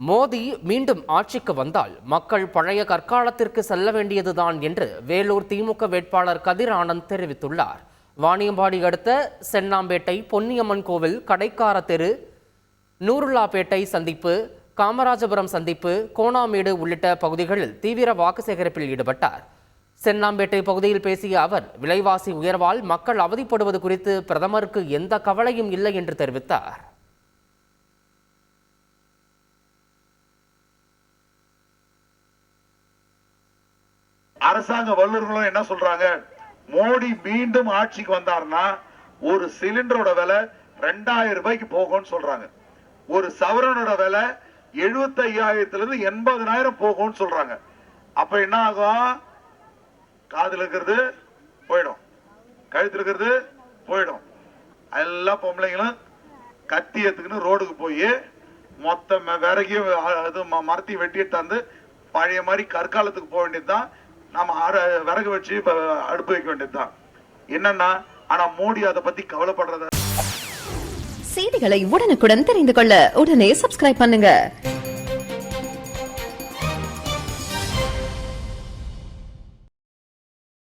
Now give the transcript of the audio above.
மோடி மீண்டும் ஆட்சிக்கு வந்தால் மக்கள் பழைய கற்காலத்திற்கு செல்ல வேண்டியதுதான் என்று வேலூர் திமுக வேட்பாளர் கதிர் ஆனந்த் தெரிவித்துள்ளார். வாணியம்பாடி அடுத்த சென்னாம்பேட்டை பொன்னியம்மன் கோவில் கடைக்கார தெரு நூருல்லாப்பேட்டை சந்திப்பு காமராஜபுரம் சந்திப்பு கோணாமேடு உள்ளிட்ட பகுதிகளில் தீவிர வாக்கு சேகரிப்பில் ஈடுபட்டார். சென்னாம்பேட்டை பகுதியில் பேசிய அவர் விலைவாசி உயர்வால் மக்கள் அவதிப்படுவது குறித்து பிரதமருக்கு எந்த கவலையும் இல்லை என்று தெரிவித்தார். அரசாங்க வல்லுநர்களும் என்ன சொல்றாங்க? மோடி மீண்டும் ஆட்சிக்கு வந்தார்னா ஒரு சிலிண்டரோட விலை ரெண்டாயிரம் ரூபாய்க்கு போகும்னு சொல்றாங்க. ஒரு சவரனோட விலை எழுபத்தி ஐயாயிரத்துல இருந்து எண்பதனாயிரம் போகும்னு சொல்றாங்க. அப்ப என்ன ஆகும்? காதுல இருக்கிறது போயிடும். கழுத்துல இருக்கிறது போயிடும். எல்லா பொம்பளைங்களும் கத்தி எடுத்துக்கின்னு ரோடுக்கு போய் மொத்த விறகையும் மரத்தையும் வெட்டி எடுத்தாந்து பழைய மாதிரி கற்காலத்துக்கு போக வேண்டியதுதான் நம்ம அர- விறகு வச்சு அடுப்பு வைக்க வேண்டியதுதான். என்னன்னா ஆனா மோடி அதை பத்தி கவலைப்படுறத செய்திகளை உடனுக்குடன் தெரிந்து கொள்ள உடனே சப்ஸ்கிரைப் பண்ணுங்க.